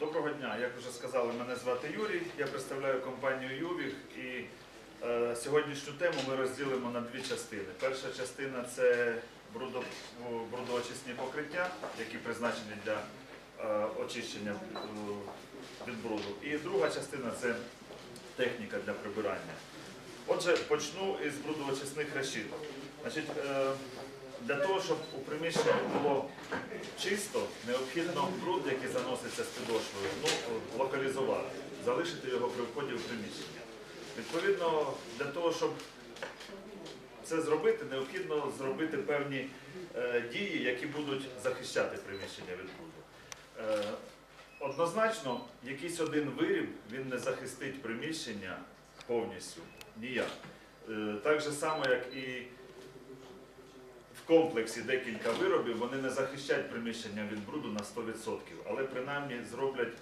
Доброго дня. Як вже сказали, мене звати Юрій. Я представляю компанію Ювіг і е, сьогоднішню тему ми розділимо на дві частини. Перша частина це брудо- брудоочисні покриття, які призначені для е, очищення е, від бруду. І друга частина це техніка для прибирання. Отже, почну із брудоочисних решіток. Значить, е, для того, щоб у приміщенні було чисто, необхідно бруд, який заноситься з підошвою, ну, локалізувати, залишити його при вході в приміщення. Відповідно, для того, щоб це зробити, необхідно зробити певні е, дії, які будуть захищати приміщення від бруду. Е, однозначно, якийсь один виріб він не захистить приміщення повністю ніяк. Е, так же само, як і комплексі декілька виробів, вони не захищають приміщення від бруду на 100%, але принаймні зроблять,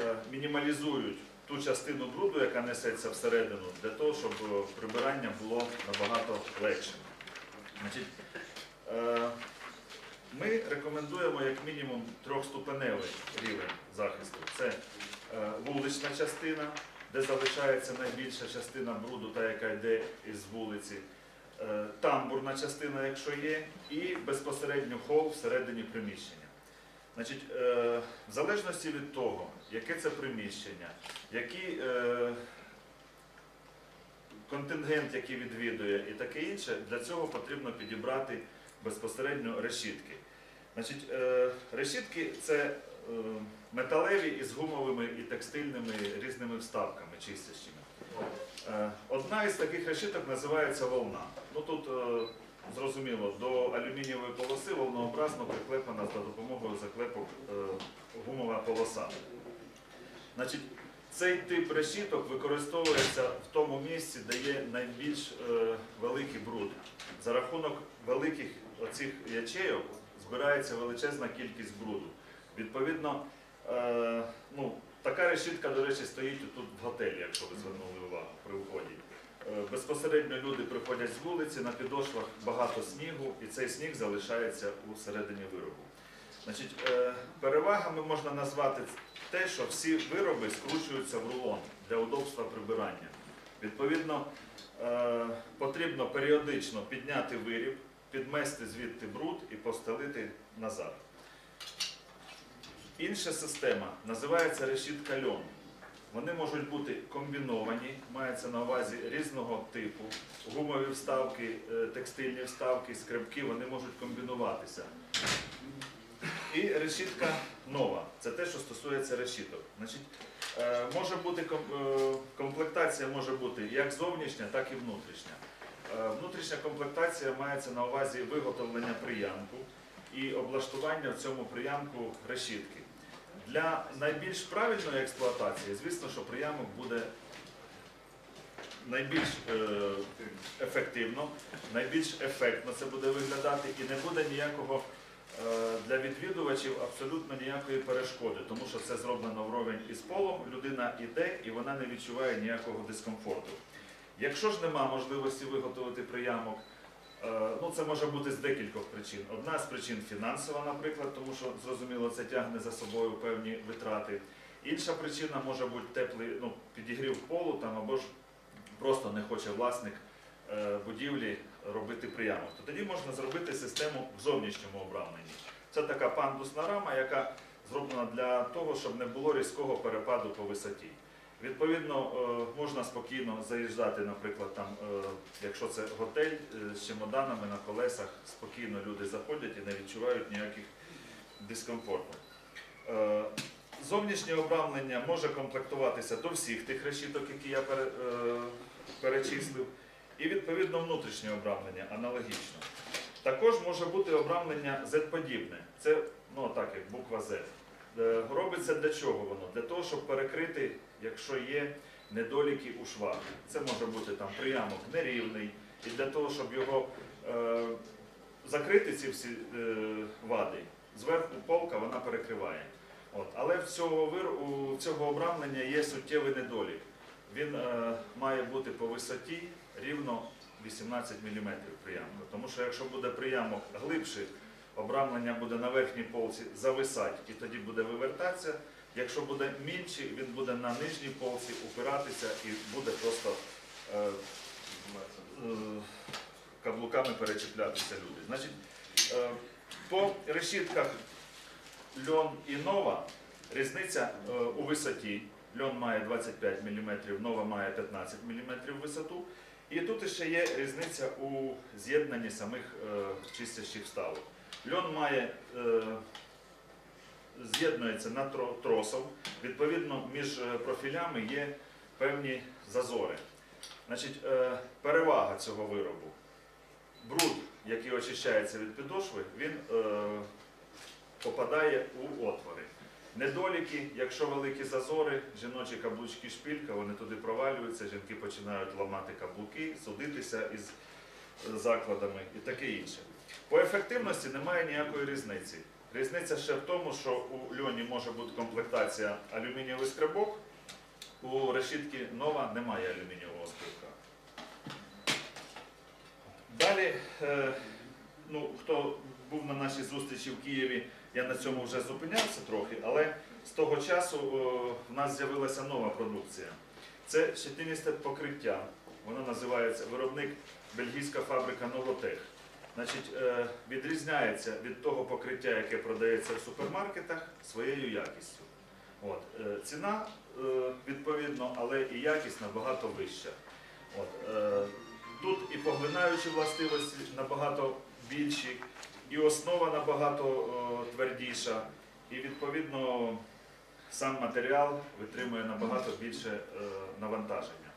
е, мінімалізують ту частину бруду, яка несеться всередину, для того, щоб е, прибирання було набагато легше. Е, ми рекомендуємо як мінімум трьохступеневий рівень захисту. Це вулична частина, де залишається найбільша частина бруду, та яка йде із вулиці тамбурна частина, якщо є, і безпосередньо хол всередині приміщення. Значить, е, в залежності від того, яке це приміщення, який е, контингент, який відвідує, і таке інше, для цього потрібно підібрати безпосередньо решітки. Значить, е, решітки це е, металеві із гумовими і текстильними різними вставками чистящими. Е, Одна із таких решіток називається волна. Ну тут е, зрозуміло, до алюмінієвої полоси волнообразно приклеплена за допомогою заклепок е, гумова полоса. Значить, цей тип решіток використовується в тому місці, де є найбільш великий бруд. За рахунок великих оцих ячейок збирається величезна кількість бруду. Відповідно, ну, така решітка, до речі, стоїть тут в готелі, якщо ви звернули увагу при вході. Е, Безпосередньо люди приходять з вулиці, на підошвах багато снігу, і цей сніг залишається у середині виробу. Значить, е, перевагами можна назвати те, що всі вироби скручуються в рулон для удобства прибирання. Відповідно, е, потрібно періодично підняти виріб, підмести звідти бруд і постелити назад. Інша система називається решітка льон. Вони можуть бути комбіновані, мається на увазі різного типу. Гумові вставки, е, текстильні вставки, скребки, вони можуть комбінуватися. І решітка нова. Це те, що стосується решіток. Значить, е, може бути е, комплектація може бути як зовнішня, так і внутрішня. Внутрішня комплектація мається на увазі виготовлення приямку і облаштування в цьому приямку решітки. Для найбільш правильної експлуатації, звісно, що приямок буде найбільш е, ефективно, найбільш ефектно це буде виглядати і не буде ніякого е, для відвідувачів абсолютно ніякої перешкоди, тому що це зроблено вровень із полом, людина йде і вона не відчуває ніякого дискомфорту. Якщо ж нема можливості виготовити приямок, ну це може бути з декількох причин. Одна з причин фінансова, наприклад, тому що зрозуміло, це тягне за собою певні витрати. Інша причина може бути теплий ну, підігрів полу там, або ж просто не хоче власник е, будівлі робити приямок. То тоді можна зробити систему в зовнішньому обрамленні. Це така пандусна рама, яка зроблена для того, щоб не було різкого перепаду по висоті. Відповідно, е, можна спокійно заїжджати, наприклад, там, е, якщо це готель е, з чемоданами на колесах, спокійно люди заходять і не відчувають ніяких дискомфорту. Е, Зовнішнє обрамлення може комплектуватися до всіх тих решіток, які я перечислив, і відповідно внутрішнє обрамлення аналогічно. Також може бути обрамлення Z-подібне. Це ну, так, як буква Z. Робиться для чого воно? Для того, щоб перекрити, якщо є недоліки у швах. Це може бути там приямок нерівний, і для того, щоб його е, закрити ці всі е, вади, зверху полка вона перекриває. От. Але в цього, у цього обрамлення є суттєвий недолік. Він е, має бути по висоті рівно 18 мм приямка. Тому що якщо буде приямок глибший, обрамлення буде на верхній полці зависати і тоді буде вивертатися, Якщо буде менший, він буде на нижній полці упиратися і буде просто е, е, каблуками перечіплятися люди. Значить, е, по решітках льон і нова різниця е, у висоті. Льон має 25 мм, нова має 15 мм висоту. І тут ще є різниця у з'єднанні самих е, чистящих вставок. Льон має е, з'єднується на тро- тросом. Відповідно, між е, профілями є певні зазори. Значить, е, перевага цього виробу. Бруд, який очищається від підошви, він е, попадає у отвори. Недоліки, якщо великі зазори, жіночі каблучки шпілька, вони туди провалюються, жінки починають ламати каблуки, судитися із закладами і таке інше. По ефективності немає ніякої різниці. Різниця ще в тому, що у льоні може бути комплектація алюмінієвий скребок, у решітки нова немає алюмінієвого скребка. Далі, е, ну, хто був на нашій зустрічі в Києві, я на цьому вже зупинявся трохи, але з того часу е, в нас з'явилася нова продукція. Це щетиністе покриття. Воно називається виробник бельгійська фабрика Новотех. Е, відрізняється від того покриття, яке продається в супермаркетах, своєю якістю. Е, ціна е, відповідно, але і якість набагато вища. Тут і поглинаючі властивості набагато більші, і основа набагато твердіша, і відповідно сам матеріал витримує набагато більше навантаження.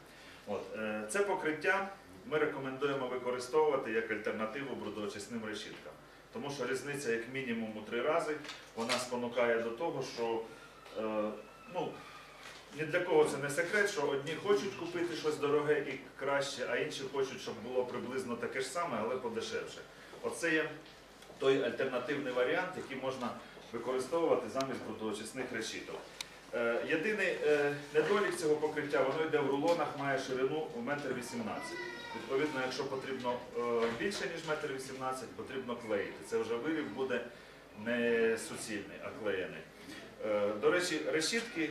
Це покриття ми рекомендуємо використовувати як альтернативу брудоочисним решіткам. Тому що різниця як мінімум у три рази вона спонукає до того, що е, ну, ні для кого це не секрет, що одні хочуть купити щось дороге і краще, а інші хочуть, щоб було приблизно таке ж саме, але подешевше. Оце є той альтернативний варіант, який можна використовувати замість брудоочисних решіток. Е, Єдиний е, недолік цього покриття, воно йде в рулонах, має ширину 1,18 м. Відповідно, якщо потрібно е, більше, ніж 1,18 м, потрібно клеїти. Це вже виріб буде не суцільний, а клеєний. До речі, решітки,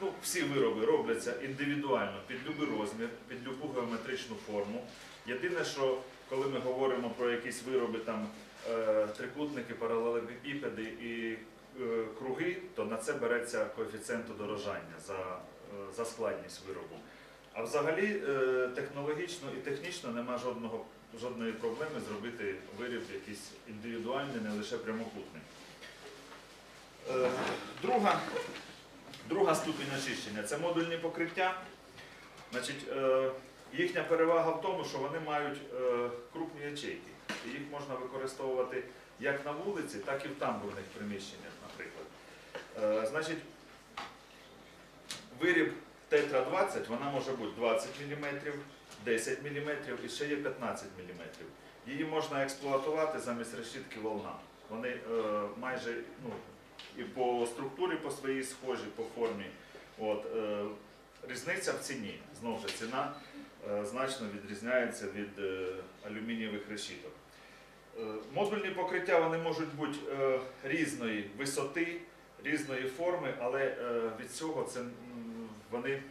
ну, всі вироби робляться індивідуально, під будь-який розмір, під будь-яку геометричну форму. Єдине, що коли ми говоримо про якісь вироби, там трикутники, паралелепіпеди і круги, то на це береться коефіцієнт удорожання за, е, за складність виробу. А взагалі е, технологічно і технічно нема жодного, жодної проблеми зробити виріб якийсь індивідуальний, не лише прямокутний. Е, Друга, друга ступінь очищення це модульні покриття. Значить, е, їхня перевага в тому, що вони мають е, крупні ячейки. І їх можна використовувати як на вулиці, так і в тамбурних приміщеннях, наприклад. Е, Значить, виріб Тетра 20, вона може бути 20 мм, 10 мм і ще є 15 мм. Її можна експлуатувати замість решітки волна. Вони е, майже ну, і по структурі по своїй схожі, по формі. От, е, різниця в ціні. Знову ж ціна е, значно відрізняється від е, алюмінієвих решіток. Е, модульні покриття вони можуть бути е, різної висоти, різної форми, але е, від цього це, вони,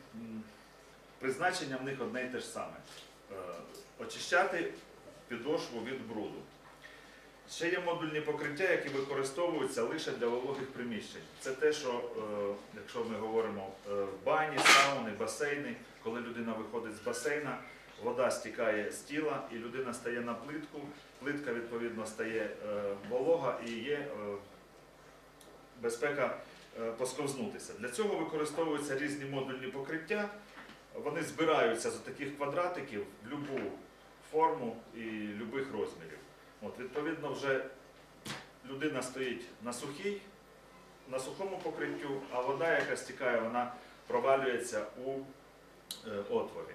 призначення в них одне й те ж саме. Очищати підошву від бруду. Ще є модульні покриття, які використовуються лише для вологих приміщень. Це те, що, якщо ми говоримо в бані, сауни, басейни, коли людина виходить з басейна, вода стікає з тіла і людина стає на плитку, плитка відповідно стає е, волога і є е, безпека е, посковзнутися. Для цього використовуються різні модульні покриття. Вони збираються з таких квадратиків в будь-яку форму і будь-яких розмірів. От, відповідно, вже людина стоїть на сухій, на сухому покриттю, а вода, яка стікає, вона провалюється у отворі.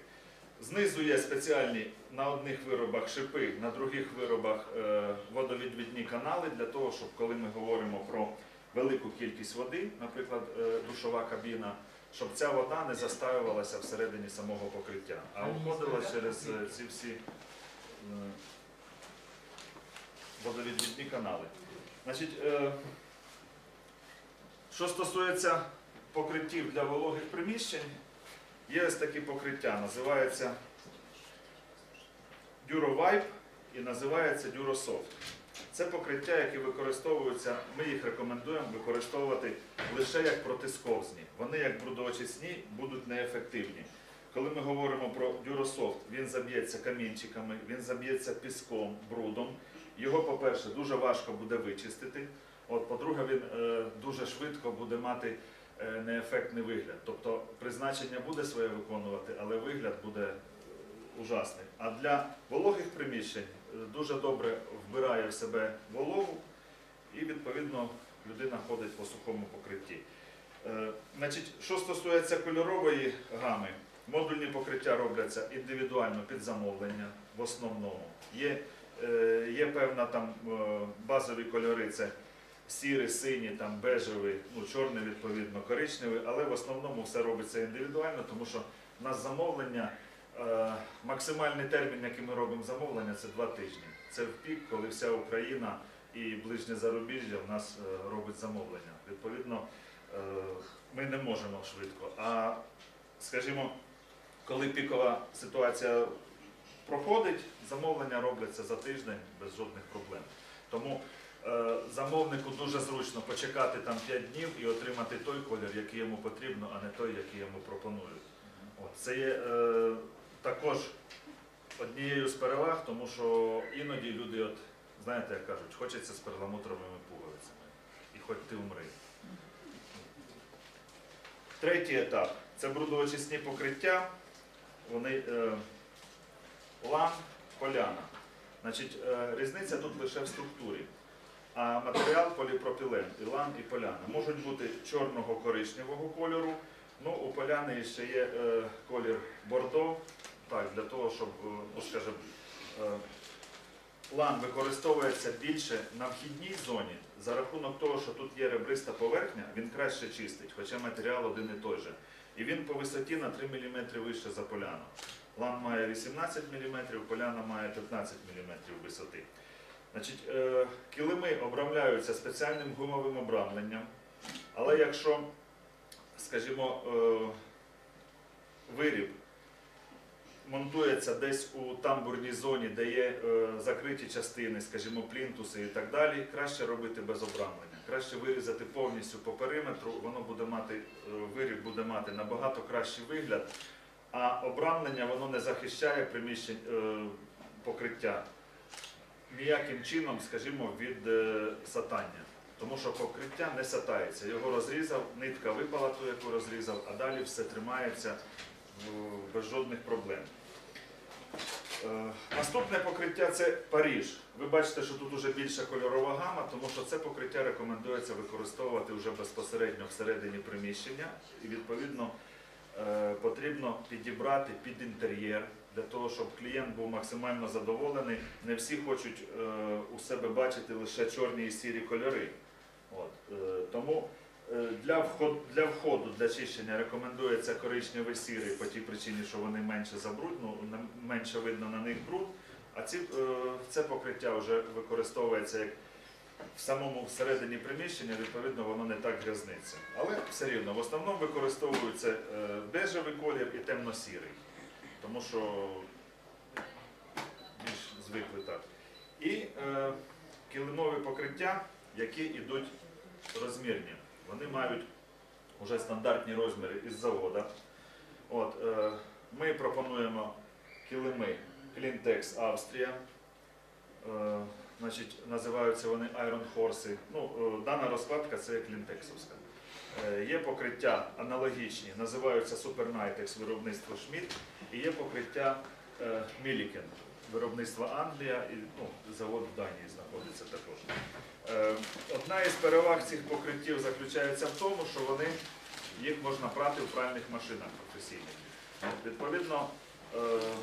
Знизу є спеціальні на одних виробах шипи, на других виробах е, водовідвідні канали для того, щоб коли ми говоримо про велику кількість води, наприклад, е, душова кабіна, щоб ця вода не застаювалася всередині самого покриття, а уходила через е, ці всі водовідвідні канали. Значить, що стосується покриттів для вологих приміщень є ось такі покриття. Називається DuroVibe і називається DuroSoft. Це покриття, які використовуються, ми їх рекомендуємо використовувати лише як протисковзні. Вони як брудоочисні будуть неефективні. Коли ми говоримо про DuroSoft, він заб'ється камінчиками, він заб'ється піском, брудом. Його, по-перше, дуже важко буде вичистити. По-друге, він е, дуже швидко буде мати неефектний вигляд. Тобто призначення буде своє виконувати, але вигляд буде е, ужасний. А для вологих приміщень е, дуже добре вбирає в себе вологу і відповідно людина ходить по сухому покритті. Е, Значить, що стосується кольорової гами, модульні покриття робляться індивідуально під замовлення в основному. Є, е, є певна там е, базові кольори, це сірий, синій, там бежевий, ну чорний відповідно, коричневий, але в основному все робиться індивідуально, тому що в нас замовлення, е, максимальний термін, який ми робимо замовлення, це два тижні. Це в пік, коли вся Україна і ближнє зарубіжжя в нас е, робить замовлення. Відповідно, е, ми не можемо швидко. А скажімо, коли пікова ситуація проходить, замовлення робляться за тиждень без жодних проблем. Тому замовнику дуже зручно почекати там 5 днів і отримати той колір, який йому потрібно, а не той, який йому пропонують. От, це є е, також однією з переваг, тому що іноді люди, от, знаєте, як кажуть, хочеться з перламутровими пуговицями. І хоч ти умри. Третій етап це брудоочисні покриття. Вони е, лам, поляна. Значить, е, різниця тут лише в структурі. А матеріал поліпропілен, і лам, і поляна. Можуть бути чорного коричневого кольору. Ну, у поляни ще є е, колір бордо, так, для того, щоб, е, ну, скажімо, е, лам використовується більше на вхідній зоні за рахунок того, що тут є ребриста поверхня, він краще чистить, хоча матеріал один і той же. І він по висоті на 3 мм вище за поляну. Лам має 18 мм, поляна має 15 мм висоти. Значить, е, килими обрамляються спеціальним гумовим обрамленням, але якщо, скажімо, е, виріб монтується десь у тамбурній зоні, де є е, закриті частини, скажімо, плінтуси і так далі, краще робити без обрамлення. Краще вирізати повністю по периметру, воно буде мати, виріб буде мати набагато кращий вигляд, а обрамлення воно не захищає приміщень е, покриття ніяким чином, скажімо, від е, сатання. Тому що покриття не сатається. Його розрізав, нитка випала ту, яку розрізав, а далі все тримається без жодних проблем. Е, Наступне покриття це Паріж. Ви бачите, що тут вже більша кольорова гама, тому що це покриття рекомендується використовувати вже безпосередньо всередині приміщення. І відповідно е, потрібно підібрати під інтер'єр для того, щоб клієнт був максимально задоволений. Не всі хочуть е, у себе бачити лише чорні і сірі кольори. От, е, тому е, для входу, для входу для чищення рекомендується коричневий сірий по тій причині, що вони менше забрудну, менше видно на них бруд. А ці, е, це покриття вже використовується як в самому всередині приміщення, відповідно, воно не так грязниться. Але все рівно, в основному використовується е, бежевий колір і темно-сірий, тому що більш звикли так. І е, килимові покриття, які йдуть розмірні. Вони мають вже стандартні розміри із завода. От, е, ми пропонуємо килими Clintex Австрія. Е, значить, називаються вони Iron Horse. Ну, е, дана розкладка це клінтексовська. Е, є покриття аналогічні, називаються Supernitex виробництво Schmidt, і є покриття е, Milliken виробництва Англія, і ну, завод в Данії знаходиться також. Е, Одна із переваг цих покриттів заключається в тому, що вони їх можна прати в пральних машинах професійних. Відповідно,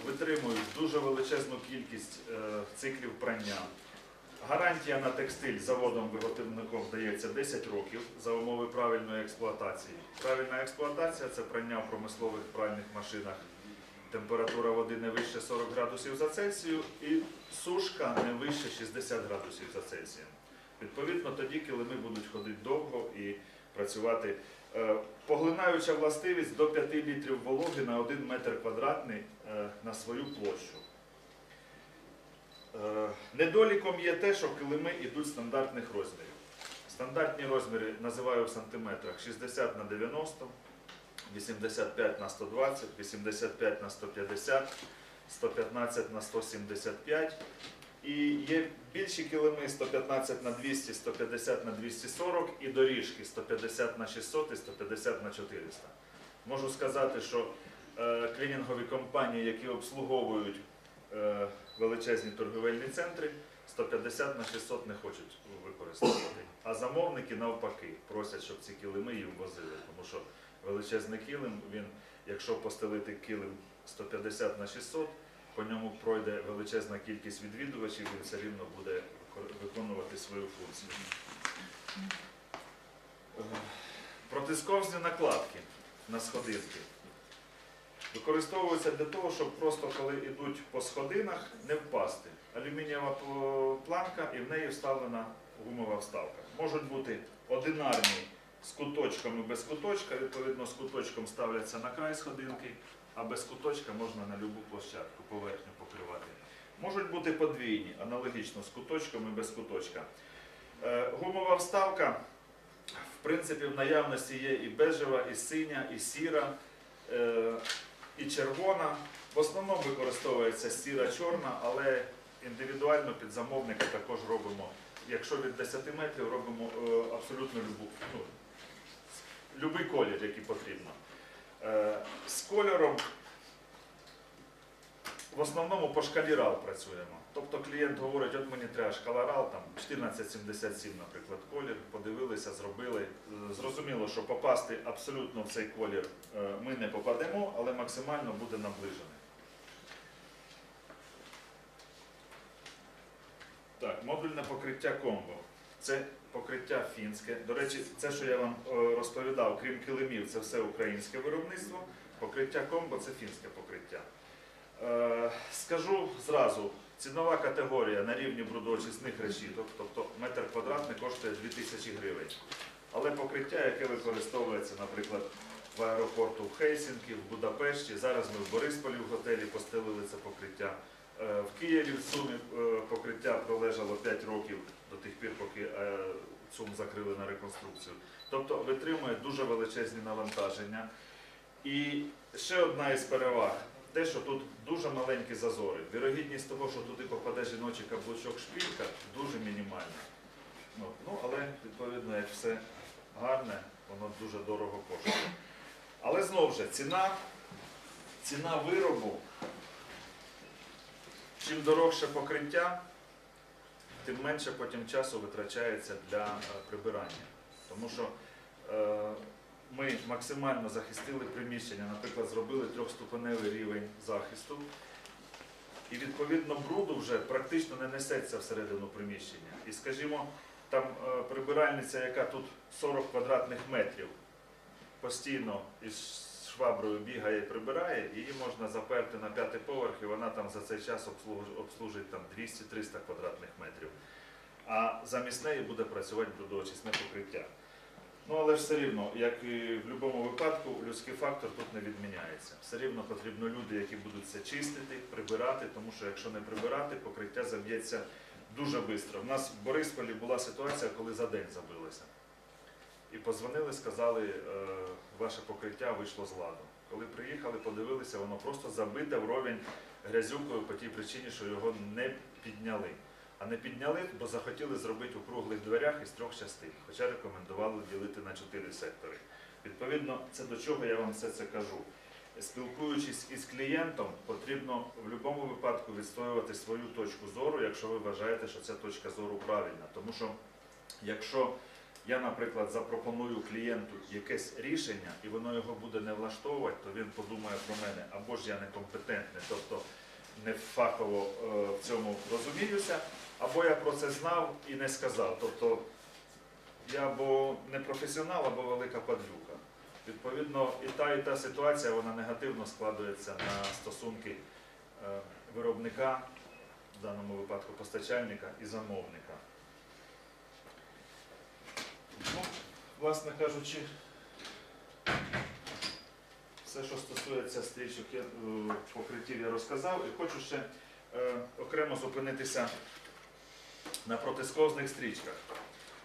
витримують дуже величезну кількість циклів прання. Гарантія на текстиль заводом виготовником дається 10 років за умови правильної експлуатації. Правильна експлуатація це прання в промислових пральних машинах. Температура води не вище 40 градусів за Цельсію і сушка не вище 60 градусів за Цельсієм. Відповідно, тоді килими будуть ходити довго і працювати. Е, Поглинаюча властивість до 5 літрів вологи на 1 метр квадратний е, на свою площу. Недоліком є те, що килими йдуть стандартних розмірів. Стандартні розміри називаю в сантиметрах 60 на 90, 85 на 120, 85 на 150, 115 на 175. І є більші килими 115 на 200, 150 на 240 і доріжки 150 на 600 і 150 на 400. Можу сказати, що е, клінінгові компанії, які обслуговують е, величезні торговельні центри, 150 на 600 не хочуть використовувати. А замовники навпаки просять, щоб ці килими їм возили, тому що величезний килим, він, якщо постелити килим 150 на 600, по ньому пройде величезна кількість відвідувачів, він все рівно буде виконувати свою функцію. Е, Протисковзні накладки на сходинки використовуються для того, щоб просто коли йдуть по сходинах, не впасти. Алюмінієва планка і в неї вставлена гумова вставка. Можуть бути одинарні з куточком і без куточка. Відповідно, з куточком ставляться на край сходинки, а без куточка можна на любу площадку, поверхню покривати. Можуть бути подвійні, аналогічно з куточком і без куточка. Е, Гумова вставка, в принципі, в наявності є і бежева, і синя, і сіра, е, і червона. В основному використовується сіра чорна, але індивідуально під замовника також робимо, якщо від 10 метрів робимо е, абсолютно любу, ну, любий колір, який потрібно. Е, З кольором в основному по шкалі працюємо. Тобто клієнт говорить, от мені треба шкала RAL, там 1477, наприклад, колір, подивилися, зробили. Е, Зрозуміло, що попасти абсолютно в цей колір е, ми не попадемо, але максимально буде наближений. Так, модульне покриття комбо. Це покриття фінське. До речі, це, що я вам е, розповідав, крім килимів, це все українське виробництво. Покриття комбо це фінське покриття. Е, Скажу зразу, цінова категорія на рівні брудоочисних решіток, тобто метр квадратний коштує 2000 гривень. Але покриття, яке використовується, наприклад, в аеропорту в Хельсінкі, в Будапешті, зараз ми в Борисполі в готелі постелили це покриття. Е, В Києві в Сумі е, покриття пролежало 5 років до тих пір, поки ЦУМ закрили на реконструкцію. Тобто витримує дуже величезні навантаження. І ще одна із переваг те, що тут дуже маленькі зазори. Вірогідність того, що туди попаде жіночий каблучок шпілька, дуже мінімальна. Ну, ну, але відповідно, як все гарне, воно дуже дорого коштує. Але знову ж ціна, ціна виробу, чим дорожче покриття, тим менше потім часу витрачається для е, прибирання. Тому що е, ми максимально захистили приміщення, наприклад, зробили трьохступеневий рівень захисту, і відповідно бруду вже практично не несеться всередину приміщення. І скажімо, там е, прибиральниця, яка тут 40 квадратних метрів, постійно із шваброю бігає і прибирає, її можна заперти на п'ятий поверх, і вона там за цей час обслужить там 200-300 квадратних метрів. А замість неї буде працювати брудоочисне покриття. Ну але ж все рівно, як і в будь-якому випадку, людський фактор тут не відміняється. Все рівно потрібно люди, які будуть це чистити, прибирати, тому що якщо не прибирати, покриття заб'ється дуже швидко. У нас в Борисполі була ситуація, коли за день забилося. І позвонили, сказали, е, ваше покриття вийшло з ладу. Коли приїхали, подивилися, воно просто забите вровень грязюкою по тій причині, що його не підняли. А не підняли, бо захотіли зробити у круглих дверях із трьох частин, хоча рекомендували ділити на чотири сектори. Відповідно, це до чого я вам все це кажу. Спілкуючись із клієнтом, потрібно в будь-якому випадку відстоювати свою точку зору, якщо ви вважаєте, що ця точка зору правильна. Тому що якщо я, наприклад, запропоную клієнту якесь рішення, і воно його буде не влаштовувати, то він подумає про мене, або ж я некомпетентний, тобто не фахово е, в цьому розуміюся, або я про це знав і не сказав. Тобто я або не професіонал, або велика падлюка. Відповідно, і та, і та ситуація вона негативно складується на стосунки е, виробника, в даному випадку постачальника і замовника. власне кажучи, все, що стосується стрічок е, покриттів, я розказав. І хочу ще е, окремо зупинитися на протисковзних стрічках.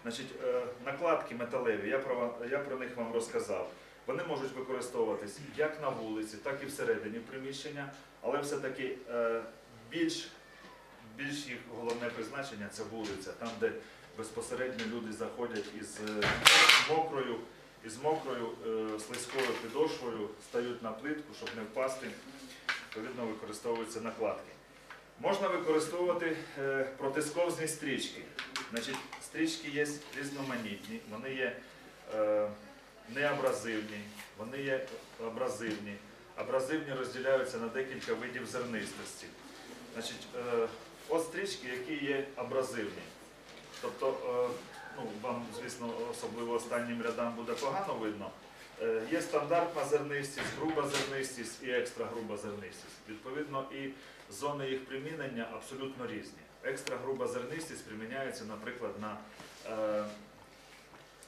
Значить, е, накладки металеві, я про, я про них вам розказав. Вони можуть використовуватись як на вулиці, так і всередині приміщення, але все-таки е, більш, більш їх головне призначення це вулиця, там, де безпосередньо люди заходять із е, мокрою, із мокрою слизькою підошвою, стають на плитку, щоб не впасти. Відповідно, використовуються накладки. Можна використовувати е, протисковзні стрічки. Значить, стрічки є різноманітні, вони є е, неабразивні, вони є абразивні. Абразивні розділяються на декілька видів зернистості. Значить, е, от стрічки, які є абразивні. Тобто, ну, вам, звісно, особливо останнім рядам буде погано видно. Е, Є стандартна зернистість, груба зернистість і екстра груба зернистість. Відповідно, і зони їх примінення абсолютно різні. Екстра груба зернистість приміняється, наприклад, на е,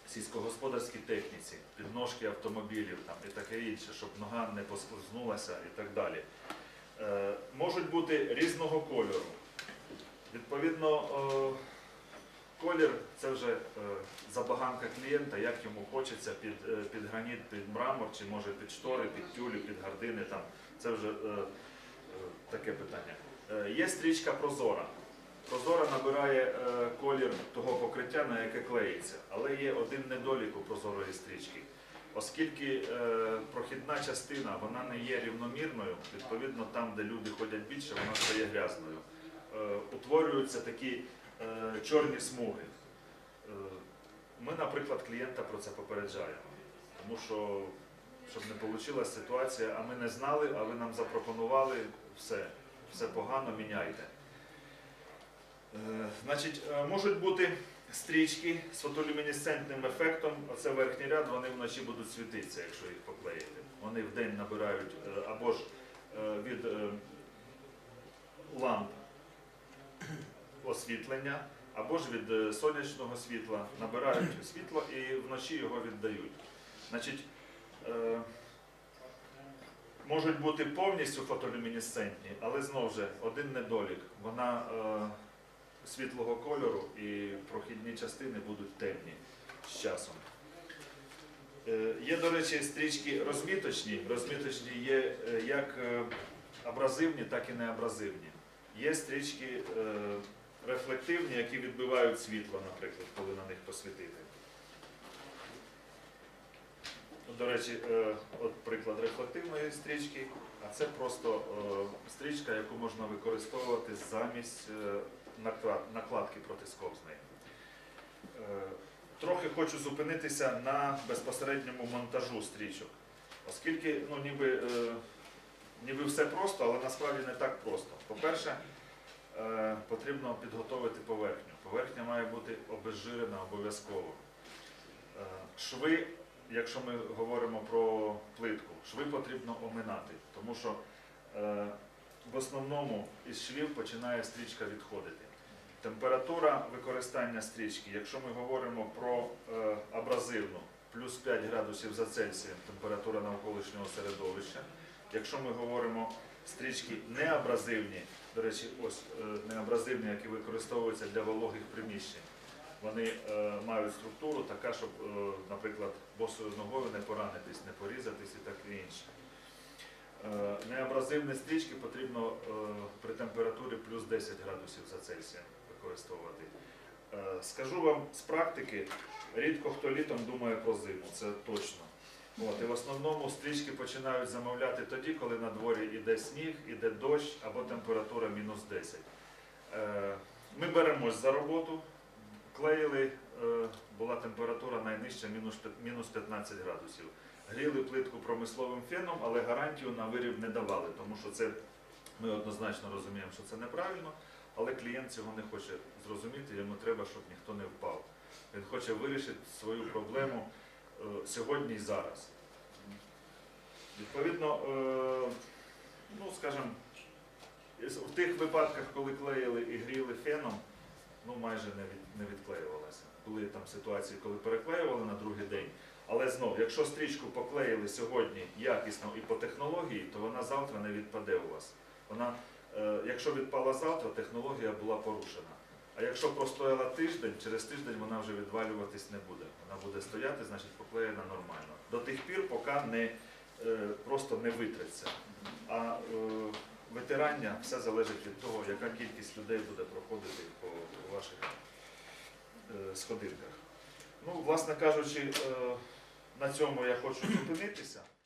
сільськогосподарській техніці, підножки автомобілів там, і таке інше, щоб нога не послизнулася і так далі. Е, можуть бути різного кольору. Відповідно, е, колір це вже е, забаганка клієнта, як йому хочеться під, е, під граніт, під мрамор, чи може під штори, під тюлі, під гардини. Там. Це вже е, таке питання. Є стрічка прозора. Прозора набирає колір того покриття, на яке клеїться. Але є один недолік у прозорої стрічки. Оскільки прохідна частина вона не є рівномірною, відповідно там, де люди ходять більше, вона стає грязною. Утворюються такі чорні смуги. Е, ми, наприклад, клієнта про це попереджаємо, тому що щоб не вийшла ситуація, а ми не знали, а ви нам запропонували все, все погано, міняйте. Е, Значить, е, можуть бути стрічки з фотолюмінесцентним ефектом. Оце верхній ряд, вони вночі будуть світитися, якщо їх поклеїти. Вони вдень набирають е, або ж е, від е, ламп освітлення, або ж від е, сонячного світла набирають світло і вночі його віддають. Значить, е, можуть бути повністю фотолюмінесцентні, але знову ж один недолік. Вона е, світлого кольору і прохідні частини будуть темні з часом. Є, до речі, стрічки розміточні. Розміточні є як абразивні, так і неабразивні. Є стрічки е, рефлективні, які відбивають світло, наприклад, коли на них посвітити. До речі, е, от приклад рефлективної стрічки, а це просто е, стрічка, яку можна використовувати замість е, наклад- накладки протисковзної. Е, Трохи хочу зупинитися на безпосередньому монтажу стрічок, оскільки ну, ніби, ніби все просто, але насправді не так просто. По-перше, потрібно підготовити поверхню. Поверхня має бути обезжирена обов'язково. Е, Шви, якщо ми говоримо про плитку, шви потрібно оминати, тому що е, в основному із швів починає стрічка відходити. Температура використання стрічки, якщо ми говоримо про е, абразивну, плюс 5 градусів за Цельсієм температура навколишнього середовища. Якщо ми говоримо стрічки неабразивні, до речі, ось е, неабразивні, які використовуються для вологих приміщень, вони е, мають структуру така, щоб, е, наприклад, босою ногою не поранитись, не порізатись і так і інше. Е, Неабразивні стрічки потрібно е, при температурі плюс 10 градусів за Цельсієм використовувати. Е, Скажу вам з практики, рідко хто літом думає про зиму, це точно. От, і в основному стрічки починають замовляти тоді, коли на дворі іде сніг, іде дощ або температура мінус 10. Е, Ми беремось за роботу, клеїли, е, була температура найнижча мінус 15 градусів. Гріли плитку промисловим феном, але гарантію на вирів не давали, тому що це ми однозначно розуміємо, що це неправильно, але клієнт цього не хоче зрозуміти, йому треба, щоб ніхто не впав. Він хоче вирішити свою проблему сьогодні і зараз. Відповідно, е, ну скажімо, в тих випадках, коли клеїли і гріли феном, ну майже не, від, не відклеювалося. були там ситуації, коли переклеювали на другий день. Але знов, якщо стрічку поклеїли сьогодні якісно і по технології, то вона завтра не відпаде у вас. Вона, е, якщо відпала завтра, технологія була порушена. А якщо простояла тиждень, через тиждень вона вже відвалюватись не буде. Вона буде стояти, значить поклеєна нормально. До тих пір, поки не, е, просто не витреться. А е, витирання все залежить від того, яка кількість людей буде проходити по ваших е, сходинках. Ну, власне кажучи, на цьому я хочу зупинитися.